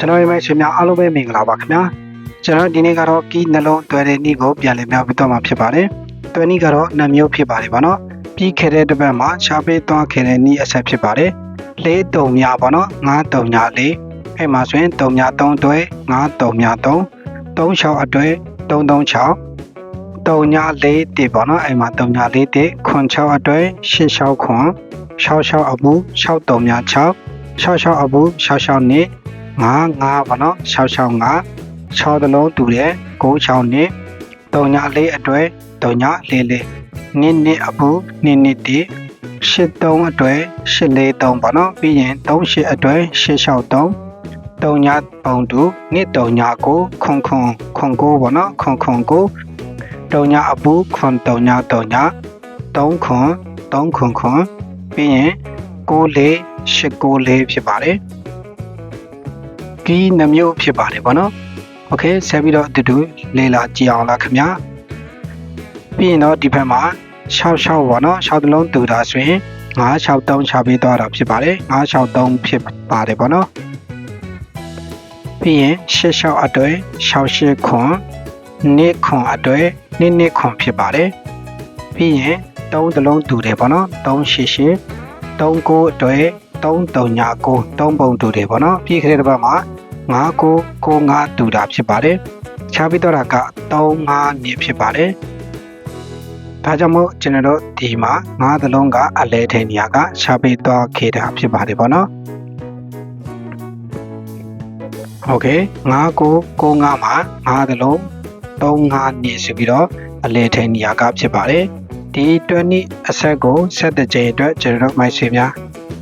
ကျွန်တော်ရဲ့မိတ်ဆွေများအားလုံးပဲမင်္ဂလာပါခင်ဗျာကျွန်တော်ဒီနေ့ကတော့ကီးနှလုံးတွဲတဲ့နေ့ကိုပြန်လည်မြောက်ပြီးတော့မှာဖြစ်ပါတယ်တွဲနေ့ကတော့နှမျိုးဖြစ်ပါတယ်ဗောနော်ပြီးခဲ့တဲ့တစ်ပတ်မှာရှားပေးသွားခဲ့တဲ့နေ့အဆက်ဖြစ်ပါတယ်လေးတုံများဗောနော်ငါးတုံများလေးအဲ့မှာဆိုရင်တုံများ3တွဲငါးတုံများ3 3 6အတွဲ336တုံညာလေးတစ်ပေါ့နော်အဲ့မှာတုံညာလေးတစ်ခွန်6အတွဲ8 6ခွန်6 6အပူ6တုံညာ6 6 6အပူ6 6နှစ် 9 9ပေါ့နော်6 6 5 6တလုံးတူတယ်9 6နှစ်တုံညာလေးအတွဲတုံညာလေးလေးနှစ်နှစ်အပူနှစ်နှစ်တစ်8 3အတွဲ8 4 3ပေါ့နော်ပြီးရင်3 8အတွဲ8 6 3တုံညာပုံတူနှစ်တုံညာကိုခွန်ခွန်ခွန်ကိုပေါ့နော်ခွန်ခွန်ကိုတုံညာအပူခွန်တုံညာတုံညာ3ခွန်3ခွန်ခွန်ပြီးရင်6လေး8 6လေးဖြစ်ပါတယ် ကီးနှမျိုးဖြစ်ပါတယ်ပေါ့နော်โอเคဆက်ပြီးတော့အတူတူလေ့လာကြည့်အောင်လားခင်ဗျာပြီးရင်တော့ဒီဘက်မှာ6 6ပေါ့နော်6တလုံးတူတာဆိုရင်9 6 3ချပေးသွားတာဖြစ်ပါတယ်9 6 3ဖြစ်ပါတယ်ပေါ့နော်ပြီးရင်6 6အတွဲ6 8ခွန်နှစ်ခွန်အတွဲနှစ်နှစ်ခွန်ဖြစ်ပါတယ်ပြီးရင်3တလုံးတူတယ်ပေါ့နော်3 8 8 3 9အတွဲ 3 3ညာ9 3ပုံတူတယ်ပေါ့နော်ပြီးခဲ့တဲ့ဘက်မှာ9 9 9 5တူတာဖြစ်ပါတယ်ချပြီးတော့တာက3 5နှစ်ဖြစ်ပါတယ်ဒါကြောင့်မို့ကျွန်တော်တို့ဒီမှာငါးသလုံးကအလဲထိန်နေရကရှားပေးသွားခဲ့တာဖြစ်ပါတယ်ပေါ့နော်โอเคငါးကိုကိုငါးမှာငါးသလုံး3 5နေဆိုပြီးတော့အလဲထိန်နေရကဖြစ်ပါတယ်ဒီ20အဆက်ကိုဆက်တဲ့ချိန်အတွက်ကျွန်တော်တို့မိုက်ဆွေများ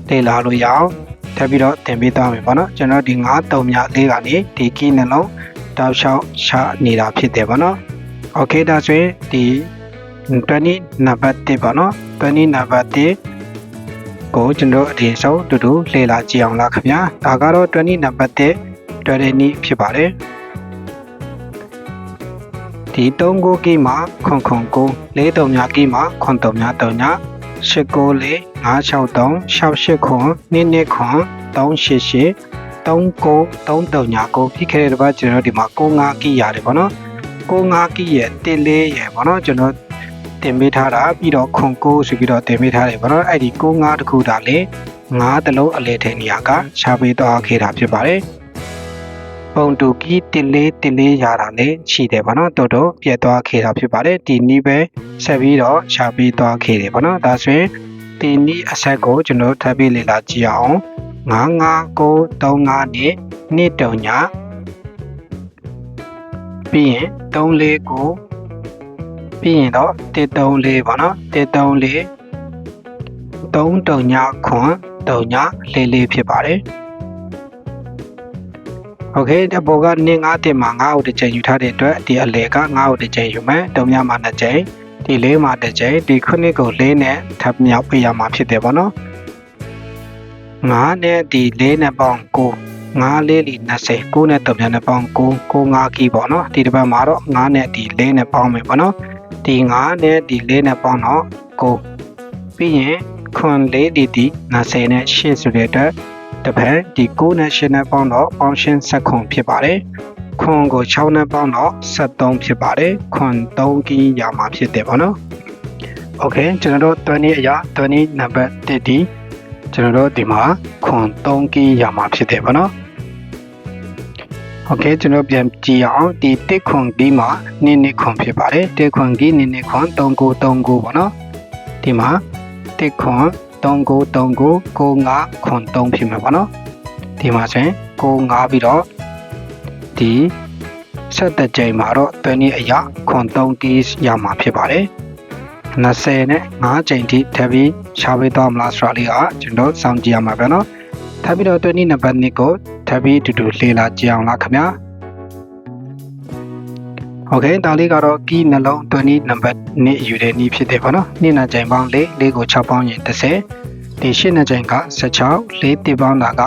လေ့လာလို့ရအောင်ထပ်ပြီးတော့သင်ပေးသွားမယ်ပေါ့နော်ကျွန်တော်ဒီ9တုံမြလေးကနေဒီကီးနှလုံးတောက်လျှောက်ချနေတာဖြစ်တယ်ပေါ့နော်โอเคဒါဆိုရင်ဒီ20နံပါတ်1ပေါ့နော်20နံပါတ်1ကိုကျွန်တော်အရင်ဆုံးတူတူလေ့လာကြည့်အောင်လားခင်ဗျာဒါကတော့20နံပါတ်1တွေ့တဲ့နည်းဖြစ်ပါတယ်ဒီ3ကိုကီးမှာခွန်ခွန်ကို4တုံများကီးမှာခွန်တုံများတုံများ8ကို4 563 68ခွန်2နှစ်ခွန်388 39 3တုံညာ ကိုဖြစ်ခဲ့တဲ့တစ်ပတ်ကျွန်တော်ဒီမှာ95ကီးရတယ်ပေါ့နော်95ကီးရဲ့1လေးရဲ့ပေါ့နော်ကျွန်တော်တင်ပေးထားတာပြီးတော့ခွန်ကိုဆိုပြီးတော့တင်ပေးထားတယ်ပေါ့နော်အဲ့ဒီ95တခုဒါလေ9တလုံးအလဲထဲနေရာကရှားပေးတော့ခဲ့တာဖြစ်ပါတယ် ပုံတူကီတစ်လေးတစ်လေးရတာလည်းရှိတယ်ဗောနော်တော်တော်ပြတ်သွားခဲ့တာဖြစ်ပါတယ်ဒီနီးပဲဆက်ပြီးတော့ရှားပေးသွားခဲ့တယ်ဗောနော်ဒါဆိုရင်ဒီနီးအဆက်ကိုကျွန်တော်ထပ်ပြီးလေ့လာကြည့်အောင်95935နဲ့နှစ်တုံညာပြီးရင်349ပြီးရင်တော့134ဗောနော်134 3တုံညာခွန်တုံညာလေးလေးဖြစ်ပါတယ် โอเคဒီဘောကနေ9တင်မှာ9ဟုတ်တစ်ချိန်ယူထားတဲ့အတွက်ဒီအလေက9ဟုတ်တစ်ချိန်ယူမယ်တုံမြမှာ2ချိန်ဒီ4မှာတစ်ချိန်ဒီခုနှစ်ကို4နဲ့ထပ်မြောက်ပေးရမှာဖြစ်တယ်ဗောနော်9နဲ့ဒီ4နဲ့ပေါင်း9 9လေးလီ20 9နဲ့တုံမြနဲ့ပေါင်း9 9 5ကီပေါ့နော်ဒီတစ်ပတ်မှာတော့9နဲ့ဒီ4နဲ့ပေါင်းမယ်ဗောနော်ဒီ9နဲ့ဒီ4နဲ့ပေါင်းတော့9ပြီးရင်ခွန်4ဒီဒီ20နဲ့8ဆိုတဲ့အတွက် တစ်ဖက်ဒီ9နဲ့8နဲ့ပေါင်းတော့ပေါင်းရှင်းဆက်ခွန်ဖြစ်ပါတယ်ခွန်ကို6နဲ့ပေါင်းတော့73ဖြစ်ပါတယ်ခွန်3ကီးရမှာဖြစ်တယ်ပေါ့နော်โอเคကျွန်တော်တို့20အရာ20နံပါတ်1ဒီကျွန်တော်တို့ဒီမှာခွန်3ကီးရမှာဖြစ်တယ်ပေါ့နော်โอเคကျွန်တော်ပြန်ကြည့်အောင်ဒီတစ်ခွန်ကီးမှာနင်းနစ်ခွန်ဖြစ်ပါတယ်တစ်ခွန်ကီးနင်းနစ်ခွန်3939ပေါ့နော်ဒီမှာတစ်ခွန် 3939 95ခွန်3ဖြစ်မှာပေါ့နော်ဒီမှာဆိုရင်95ပြီးတော့ဒီဆက်တဲ့ချိန်မှာတော့တွင်းနည်းအရာခွန်3ကီးရမှာဖြစ်ပါတယ်20နဲ့5ချိန်ထိထပ်ပြီးရှားပေးတော့မလားဆိုတာလေးကကျွန်တော်စောင့်ကြည့်ရမှာပဲเนาะထပ်ပြီးတော့တွင်းနည်းနံပါတ်2ကိုထပ်ပြီးအတူတူလေ့လာကြည့်အောင်လားခင်ဗျာ โอเคဒါလေးကတော့ကီးနှလုံးတွင်းနည်းနံပါတ်2ယူတဲ့နည်းဖြစ်တယ်ပေါ့နော်နေ့နာချိန်ပေါင်း4 4ကို6ပေါင်းရင်30ဒီ8နှစ်ချိန်က16 4တိပေါင်းတာက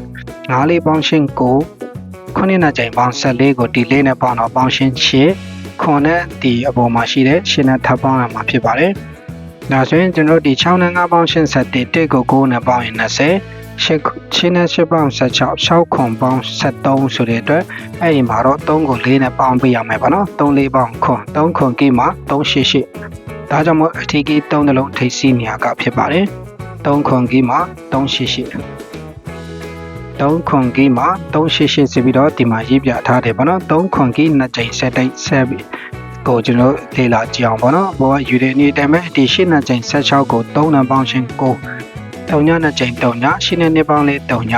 9 9လေးပေါင်းရှင်း9ခုနှစ်နှစ်ချိန်ပေါင်း14ကိုဒီလေးနဲ့ပေါင်းတော့ပေါင်းရှင်း8ခွန်နဲ့ဒီအပေါ်မှာရှိတဲ့ရှင်းနဲ့ထပ်ပေါင်းရမှာဖြစ်ပါတယ်။ဒါဆိုရင်ကျွန်တော်ဒီ6နဲ့9ပေါင်းရှင်း7 1ကို9နဲ့ပေါင်းရင်20 ရှစ်ရှင်းနဲ့ရှစ်ပေါင်း16 6ခွန်ပေါင်း73ဆိုတဲ့အတွက်အဲ့ဒီမှာတော့3ကို4နဲ့ပေါင်းပေးရမယ်ပေါ့နော်3 4ပေါင်းခွန်3ခွန်ကိမှာ388ဒါကြောင့်မို့အထီးကြီး3နှလုံးထိပ်စီးနေရကဖြစ်ပါတယ်3ခွန်ကိမှာ388 3ခွန်ကီမှာ388ဆိုပြီးတော့ဒီမှာရေးပြထားတယ်ပေါ့နော်3ခွန်ကီနှစ်ကြိမ်ဆက်တိုက်ဆက်ပြီးကိုကျွန်တော်လေ့လာကြည့်အောင်ပေါ့နော်ဘောကယူတဲ့အနေတိုင်းပဲဒီရှင်းနှစ်ကြိမ်16ကို3နံပေါင်းချင်း9 3ညနှစ်ကြိမ်3ညရှင်းတဲ့နှစ်ပေါင်းလေး3ည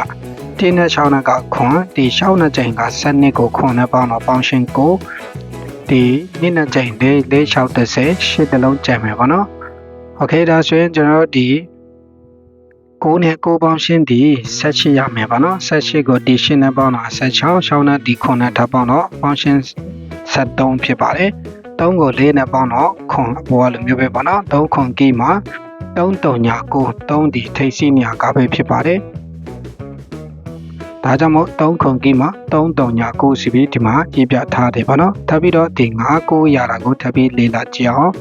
တင်းနဲ့6နှစ်ကခွန်ဒီ6နှစ်ကြိမ်က7နှစ်ကိုခွန်နဲ့ပေါင်းတော့ပေါင်းချင်း9ဒီနှစ်နှစ်ကြိမ်လေး4 6 30 8တလုံးကျန်မယ်ပေါ့နော်โอเคဒါဆိုရင်ကျွန်တော်တို့ဒီ9နဲ့9ပေါင်းရှင်းဒီ18ရမယ်ပါနော်18ကိုဒီရှင်းနဲ့ပေါင်းတော့16 6နဲ့ဒီ9နဲ့ထပ်ပေါင်းတော့ပေါင်းရှင်း73ဖြစ်ပါတယ်3ကို4နဲ့ပေါင်းတော့ခွန်ဘောလိုမျိုးပဲပါနော်3ခွန်ကီမှာ 3တုံညာ9 3ဒီထိပ်စီးညာကပဲဖြစ်ပါတယ်ဒါကြောင့်မို့3ခွန်ကီမှာ3တုံညာ9စီပြီးဒီမှာကြည့်ပြထားတယ်ပါနော်ထပ်ပြီးတော့ဒီ9 9ရတာကိုထပ်ပြီးလေ့လာကြည့်အောင်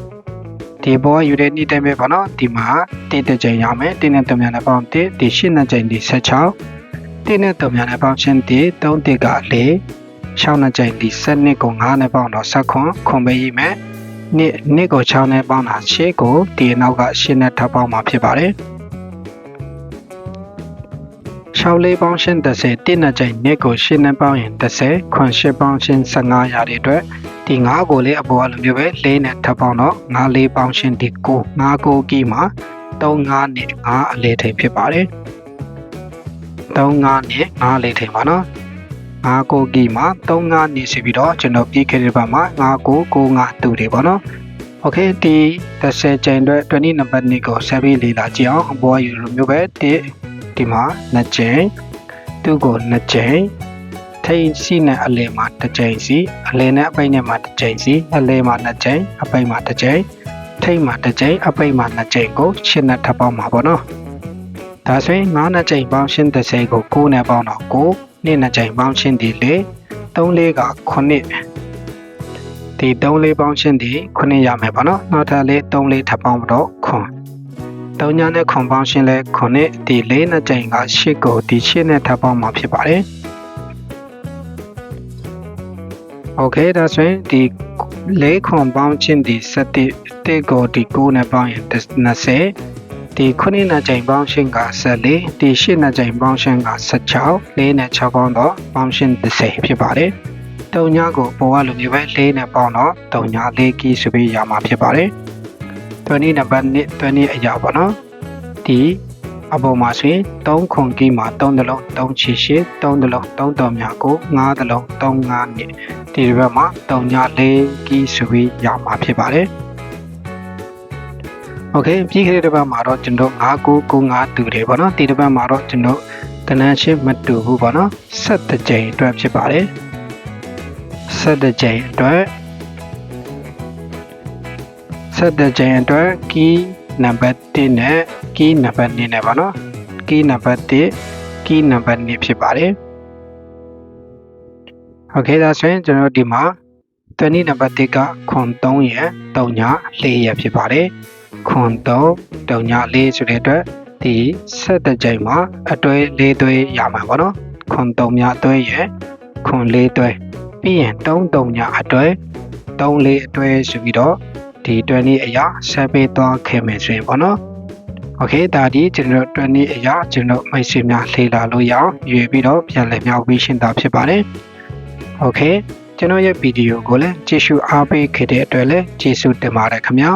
ဒီဘောယူတဲ့နေ့တိုင်းပဲပေါ့နော်ဒီမှာတင်းတစ်ကြိမ်ရမယ်တင်းနဲ့တမြန်နဲ့ပေါင်းတစ်ဒီရှင်းနှစ်ကြိမ်ဒီ16တင်းနဲ့တမြန်နဲ့ပေါင်းချင်းဒီ3တစ်က4 6နှစ်ကြိမ်ဒီ7နှစ်ကို9နဲ့ပေါင်းတော့7ခွန်ခွန်ပေးရမယ် နှစ်နှစ်ကို6နဲ့ပေါင်းတာ6ကိုဒီနောက်က8နဲ့ထပ်ပေါင်းမှာဖြစ်ပါတယ်6လေးပေါင်းရှင်း30တင်းနှစ်ကြိမ်နှစ်ကို8နဲ့ပေါင်းရင်30ခွန်8ပေါင်းရှင်း15ရတဲ့အတွက်ဒီ9ကိုလေးအပေါ်အလိုမျိုးပဲ၄နဲ့ထပ်ပေါင်းတော့9လေးပေါင်းရှင်းဒီ9 9ကိုကီမှာ3 5နဲ့9အလေထိပ်ဖြစ်ပါတယ်3 5နဲ့9လေထိပ်ပါနော် 9ကိုကီမှာ3 5နေစီပြီးတော့ကျွန်တော်ပြီးခဲ့တဲ့ဘက်မှာ9ကို9 9တူတယ်ပေါ့နော်โอเคဒီ30ကျိန်အတွက်20နံပါတ်2ကိုဆက်ပြီးလေ့လာကြည့်အောင်အပေါ်ယူလိုမျိုးပဲဒီဒီမှာ2ကျိန်သူ့ကို2ကျိန်ထိန်စီနဲ့အလဲမှာတစ်ကြိမ်စီအလဲနဲ့အပိတ်နဲ့မှာတစ်ကြိမ်စီအလဲမှာနှစ်ကြိမ်အပိတ်မှာတစ်ကြိမ်ထိန်မှာတစ်ကြိမ်အပိတ်မှာနှစ်ကြိမ်ကိုရှင်းနဲ့ထပ်ပေါင်းမှာပေါ့နော်ဒါဆိုရင်9နှစ်ကြိမ်ပေါင်းရှင်း30ကို9နဲ့ပေါင်းတော့9 နှစ်နှစ်ကြိမ်ပေါင်းခြင်းသည်လေ3လေးက9ဒီ3လေးပေါင်းခြင်းသည်9ရမယ်ပေါ့နော်နောက်ထပ်လေး3လေးထပ်ပေါင်းတော့9တောင်းညာနဲ့ခွန်ပေါင်းရှင်လဲခွန်နဲ့ဒီလေးနှစ်ကြိမ်ကရှစ်ကိုဒီရှစ်နဲ့ထပ်ပေါင်းမှာဖြစ်ပါတယ်။ Okay ဒါဆိုရင်ဒီလေးခွန်ပေါင်းခြင်းဒီ7တဲ့ကိုဒီ9နဲ့ပေါင်းရင်20 ဒီ9နဲ့ချိန်ပေါင်းရှင်းက14ဒီ8နဲ့ချိန်ပေါင်းရှင်းက16 4နဲ့6ပေါင်းတော့ပေါင်းရှင်း30ဖြစ်ပါတယ်တုံညာကိုပေါ်ကလိုမျိုးပဲ4နဲ့ပေါင်းတော့တုံညာ4ကီဆိုပြီးရမှာဖြစ်ပါတယ်20နံပါတ်1 20အရာပေါ့နော်ဒီအပေါ်မှာဆိုရင်3ခွန်ကီမှာ3တလုံး3ချီရှိ3တလုံး3တော်များကို5တလုံး3 5နှစ်ဒီဘက်မှာ3ည4ကီဆိုပြီးရမှာဖြစ်ပါတယ် โอเคပြီးခဲ့တဲ့တစ်ပတ်မှာတော့ကျွန်တော်5995တူတယ်ပေါ့နော်ဒီတစ်ပတ်မှာတော့ကျွန်တော်ကနန်းချင်းမတူဘူးပေါ့နော်7ကြိမ်အတွက်ဖြစ်ပါတယ်7ကြိမ်အတွက်7ကြိမ်အတွက်ကီးနံပါတ်1နဲ့ကီးနံပါတ်2နဲ့ပါနော်ကီးနံပါတ်1ကီးနံပါတ်2ဖြစ်ပါတယ်โอเคဒါဆိုရင်ကျွန်တော်ဒီမှာ20နံပါတ်1ကခွန်3ရယ်3ည4ရယ်ဖြစ်ပါတယ် ခွန်3 3ည4ဆိုတဲ့အတွက်ဒီ7ကြိမ်မှာအတွဲ၄သွဲရမှာပေါ့နော်ခွန်3ညအတွဲရယ်ခွန်4သွဲပြီးရင်3 3ညအတွဲ3 4အတွဲဆိုပြီးတော့ဒီ20အရာဆက်ပေးသွားခဲ့မယ်ဆိုရင်ပေါ့နော်โอเคဒါဒီကျွန်တော်20အရာကျွန်တော်မိတ်ဆွေများလေ့လာလို့ရအောင်ရွေပြီးတော့ပြန်လည်မြောက်ပြီးရှင်းတာဖြစ်ပါတယ်โอเคကျွန်တော်ရဲ့ဗီဒီယိုကိုလည်းကြည့်ရှုအားပေးခဲ့တဲ့အတွက်လည်းကျေးဇူးတင်ပါတယ်ခင်ဗျာ